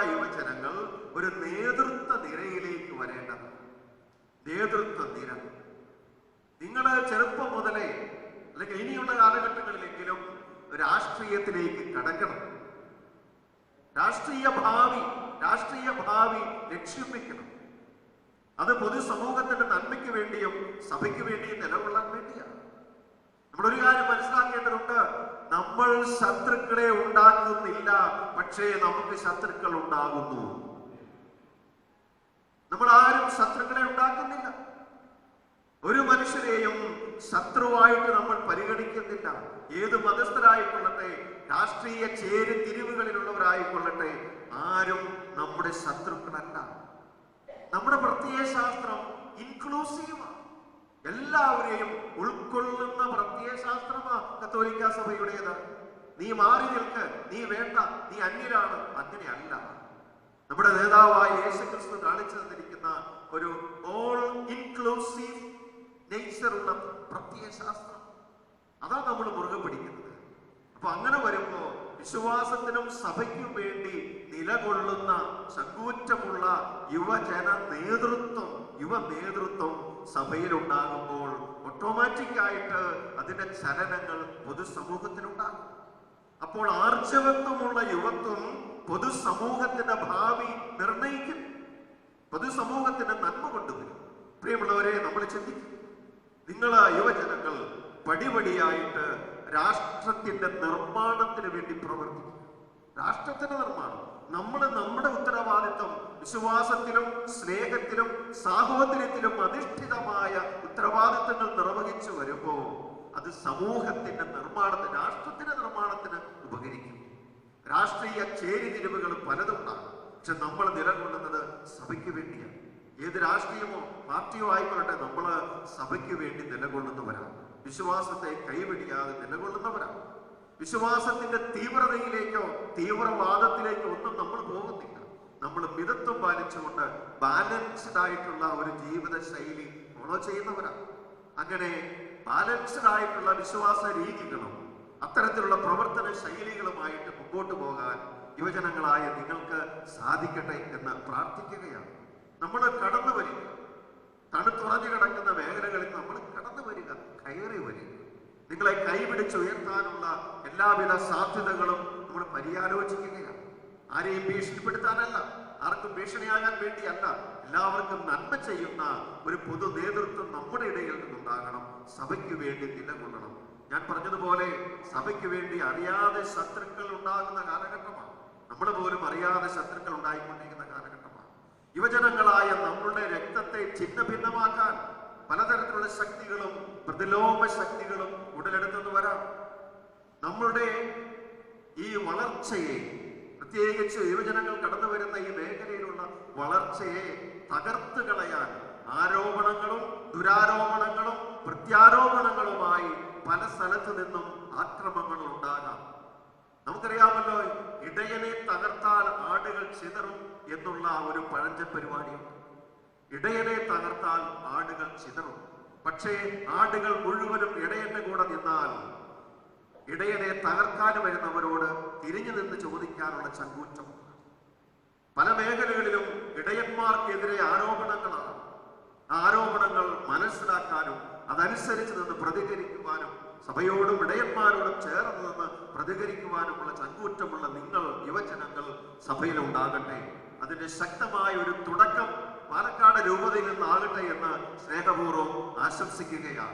യുവജനങ്ങൾ ഒരു നേതൃത്വ നിരയിലേക്ക് വരേണ്ടത് നേതൃത്വ നിര. നിങ്ങളുടെ ചെറുപ്പം മുതലേ അല്ലെങ്കിൽ ഇനിയുള്ള കാലഘട്ടങ്ങളിലെങ്കിലും രാഷ്ട്രീയത്തിലേക്ക് കടക്കണം. രാഷ്ട്രീയ ഭാവി രാഷ്ട്രീയ ഭാവി ലക്ഷ്യം അത് പൊതുസമൂഹത്തിന്റെ നന്മയ്ക്ക് വേണ്ടിയും സഭയ്ക്ക് വേണ്ടിയും നിലകൊള്ളാൻ വേണ്ടിയാണ്. നമ്മളൊരു കാര്യം മനസ്സിലാക്കേണ്ടതുണ്ട്. നമ്മൾ ശത്രുക്കളെ ഉണ്ടാക്കുന്നില്ല പക്ഷേ നമുക്ക് ശത്രുക്കൾ ഉണ്ടാകുന്നു. നമ്മൾ ആരും ശത്രുക്കളെ ഉണ്ടാക്കുന്നില്ല. ഒരു മനുഷ്യരെയും ശത്രുവായിട്ട് നമ്മൾ പരിഗണിക്കുന്നില്ല. ഏത് മതസ്ഥരായിക്കൊള്ളട്ടെ രാഷ്ട്രീയ ചേരി തിരിവുകളിലുള്ളവരായിക്കൊള്ളട്ടെ ആരും നമ്മുടെ ശത്രുക്കളല്ല. നമ്മുടെ പ്രത്യയശാസ്ത്രം ഇൻക്ലൂസീവാണ് എല്ലാവരെയും പ്രത്യയശാസ്ത്രമാ കത്തോലിക്ക സഭയുടേത്. നീ മാറി നിൽക്ക് നീ വേണ്ട നീ അന്യരാണ്. അങ്ങനെയല്ല. നമ്മുടെ നേതാവായ യേശു ക്രിസ്തു കാണിച്ചു തന്നിരിക്കുന്ന ഒരു ഓൾ ഇൻക്ലൂസീവ് നേച്ചറുള്ള പ്രത്യയശാസ്ത്രം അതാണ് നമ്മൾ മുറുകെ പിടിക്കുന്നത്. അപ്പൊ അങ്ങനെ വരുമ്പോ വിശ്വാസത്തിനും സഭയ്ക്കും വേണ്ടി നിലകൊള്ളുന്ന ചങ്കൂറ്റമുള്ള യുവജന നേതൃത്വം യുവ നേതൃത്വം സഭയിൽ ഉണ്ടാകുമ്പോൾ ഓട്ടോമാറ്റിക് ആയിട്ട് അതിന്റെ ചലനങ്ങൾ പൊതുസമൂഹത്തിനുണ്ടാകും അപ്പോൾ ആർജവത്വമുള്ള യുവത്വം പൊതുസമൂഹത്തിന്റെ ഭാവി നിർണയിക്കും. പൊതുസമൂഹത്തിന്റെ നന്മ കൊണ്ടുവരും. പ്രിയമുള്ളവരെ നമ്മൾ ചിന്തിക്കും. നിങ്ങൾ യുവജനങ്ങൾ പടിപടിയായിട്ട് രാഷ്ട്രത്തിന്റെ നിർമ്മാണത്തിന് വേണ്ടി പ്രവർത്തിക്കും. രാഷ്ട്രത്തിന്റെ നിർമ്മാണം. നമ്മൾ നമ്മുടെ ഉത്തരവാദിത്വം വിശ്വാസത്തിലും സ്നേഹത്തിലും സാഹോദര്യത്തിലും അധിഷ്ഠിതമായ ഉത്തരവാദിത്വങ്ങൾ നിർവഹിച്ചു വരുമ്പോൾ അത് സമൂഹത്തിന്റെ നിർമ്മാണത്തിന് രാഷ്ട്രത്തിന്റെ നിർമ്മാണത്തിന് ഉപകരിക്കും. രാഷ്ട്രീയ ചേരിതിരിവുകൾ പലതുണ്ടാകും പക്ഷെ നമ്മൾ നിലകൊള്ളുന്നത് സഭയ്ക്ക് വേണ്ടിയാണ്. ഏത് രാഷ്ട്രീയമോ പാർട്ടിയോ ആയിക്കൊള്ളട്ടെ നമ്മൾ സഭയ്ക്ക് വേണ്ടി നിലകൊള്ളുന്നവരാണ്. വിശ്വാസത്തെ കൈവിടിയാതെ നിലകൊള്ളുന്നവരാണ്. വിശ്വാസത്തിന്റെ തീവ്രതയിലേക്കോ തീവ്രവാദത്തിലേക്കോ ഒന്നും നമ്മൾ പോകുന്നില്ല. നമ്മൾ മിതത്വം പാലിച്ചുകൊണ്ട് ബാലൻസ്ഡ് ആയിട്ടുള്ള ഒരു ജീവിത ശൈലി ഫോളോ ചെയ്യുന്നവരാണ്. അങ്ങനെ ബാലൻസ്ഡ് ആയിട്ടുള്ള വിശ്വാസ രീതികളും അത്തരത്തിലുള്ള പ്രവർത്തന ശൈലികളുമായിട്ട് മുമ്പോട്ട് പോകാൻ യുവജനങ്ങളായ നിങ്ങൾക്ക് സാധിക്കട്ടെ എന്ന് പ്രാർത്ഥിക്കുകയാണ്. നമ്മൾ കടന്നു വരിക. തണുത്തുറഞ്ഞു കിടക്കുന്ന മേഖലകളിൽ നമ്മൾ കടന്നു വരിക കയറി വരിക. നിങ്ങളെ കൈപിടിച്ച് ഉയർത്താനുള്ള എല്ലാവിധ സാധ്യതകളും നമ്മൾ പര്യാലോചിക്കുകയാണ്. ആരെയും ഭീഷണിപ്പെടുത്താനല്ല ആർക്കും ഭീഷണിയാകാൻ വേണ്ടിയല്ല എല്ലാവർക്കും നന്മ ചെയ്യുന്ന ഒരു പൊതു നേതൃത്വം നമ്മുടെ ഇടയിൽ നിന്നുണ്ടാകണം. സഭയ്ക്ക് വേണ്ടി നിലകൊള്ളണം. ഞാൻ പറഞ്ഞതുപോലെ സഭയ്ക്ക് വേണ്ടി അറിയാതെ ശത്രുക്കൾ ഉണ്ടാകുന്ന കാലഘട്ടമാണ്. നമ്മൾ പോലും അറിയാതെ ശത്രുക്കൾ ഉണ്ടായിക്കൊണ്ടിരിക്കുന്ന കാലഘട്ടമാണ്. യുവജനങ്ങളായ നമ്മളുടെ രക്തത്തെ ചിഹ്ന ഭിന്നമാക്കാൻ പലതരത്തിലുള്ള ശക്തികളും പ്രതിലോമ ശക്തികളും ഉടലെടുത്തെന്ന് വരാം. നമ്മളുടെ ഈ വളർച്ചയെ പ്രത്യേകിച്ച് യുവജനങ്ങൾ കടന്നു വരുന്ന ഈ മേഖലയിലുള്ള വളർച്ചയെ തകർത്ത് കളയാൻ ആരോപണങ്ങളും ദുരാരോപണങ്ങളും പ്രത്യാരോപണങ്ങളുമായി പല സ്ഥലത്തു നിന്നും ആക്രമങ്ങൾ ഉണ്ടാകാം. നമുക്കറിയാമല്ലോ ഇടയനെ തകർത്താൽ ആടുകൾ ചിതറും എന്നുള്ള ഒരു പഴഞ്ചൻ പരിപാടിയുണ്ട്. ഇടയനെ തകർത്താൽ ആടുകൾ ചിതറും. പക്ഷേ ആടുകൾ മുഴുവനും ഇടയന്റെ കൂടെ നിന്നാൽ ഇടയനെ തകർക്കാൻ വരുന്നവരോട് തിരിഞ്ഞു നിന്ന് ചോദിക്കാനുള്ള ചങ്കൂറ്റം പല മേഖലകളിലും ഇടയന്മാർക്കെതിരെ ആരോപണങ്ങളാണ്. ആരോപണങ്ങൾ മനസ്സിലാക്കാനും അതനുസരിച്ച് നിന്ന് പ്രതികരിക്കുവാനും സഭയോടും ഇടയന്മാരോടും ചേർന്ന് നിന്ന് പ്രതികരിക്കുവാനുമുള്ള ചങ്കൂറ്റമുള്ള നിങ്ങൾ യുവജനങ്ങൾ സഭയിൽ ഉണ്ടാകട്ടെ അതിന്റെ ശക്തമായ ഒരു തുടക്കം പാലക്കാട് രൂപതയിൽ നിന്നാകട്ടെ എന്ന് സ്നേഹപൂർവം ആശംസിക്കുകയാണ്.